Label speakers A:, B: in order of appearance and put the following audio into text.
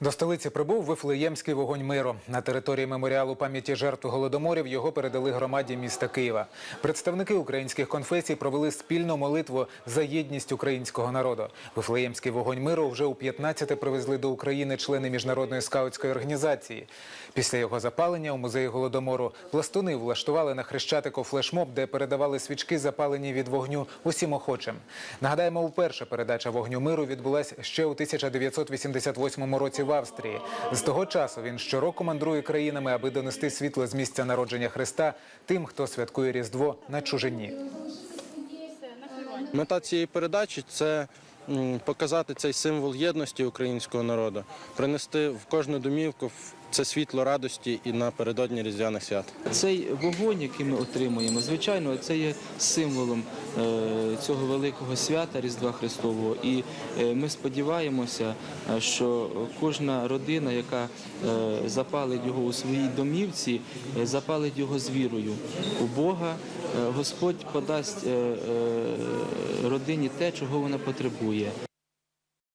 A: До столиці прибув Вифлеємський вогонь миру. На території меморіалу пам'яті жертв голодоморів його передали громаді міста Києва. Представники українських конфесій провели спільну молитву за єдність українського народу. Вифлеємський вогонь миру вже у 15-те привезли до України члени міжнародної скаутської організації. Після його запалення у музеї голодомору пластуни влаштували на хрещатику флешмоб, де передавали свічки, запалені від вогню усім охочим. Нагадаємо, вперше передача вогню миру відбулась ще у 1988 році в Австрії. З того часу він щороку мандрує країнами, аби донести світло з місця народження Христа тим, хто святкує Різдво на чужині.
B: Мета цієї передачі це показати цей символ єдності українського народу, принести в кожну домівку в- це світло радості і напередодні різдвяних свят.
C: Цей вогонь, який ми отримуємо, звичайно, це є символом е, цього великого свята Різдва Христового. І е, ми сподіваємося, е, що кожна родина, яка запалить його у своїй домівці, запалить його з вірою у Бога. Господь подасть родині те, чого вона потребує.